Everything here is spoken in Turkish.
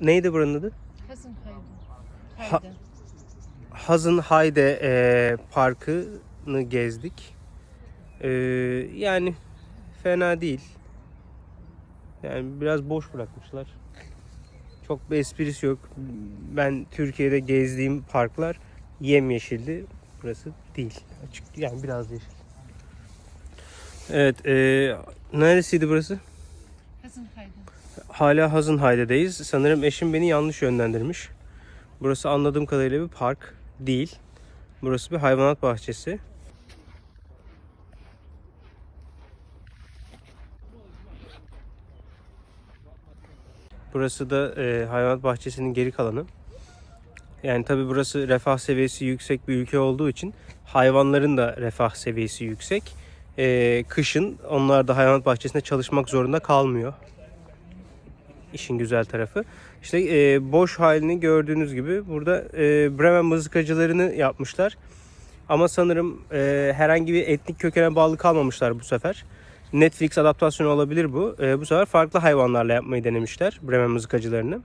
neydi buranın adı? Hasenheide. Ha- Heide. Hazenheide e, Parkı'nı gezdik. E, yani fena değil. Yani biraz boş bırakmışlar. Çok bir esprisi yok. Ben Türkiye'de gezdiğim parklar yemyeşildi. Burası değil. Açık yani biraz yeşil. Evet, e, neresiydi burası? Hasenheide. Hala Hazenheide'deyiz. Sanırım eşim beni yanlış yönlendirmiş. Burası anladığım kadarıyla bir park değil. Burası bir hayvanat bahçesi. Burası da e, hayvanat bahçesinin geri kalanı. Yani tabi burası refah seviyesi yüksek bir ülke olduğu için hayvanların da refah seviyesi yüksek. E, kışın onlar da hayvanat bahçesinde çalışmak zorunda kalmıyor işin güzel tarafı. İşte e, boş halini gördüğünüz gibi burada e, Bremen mızıkacılarını yapmışlar. Ama sanırım e, herhangi bir etnik kökene bağlı kalmamışlar bu sefer. Netflix adaptasyonu olabilir bu. E, bu sefer farklı hayvanlarla yapmayı denemişler Bremen mızıkacılarını.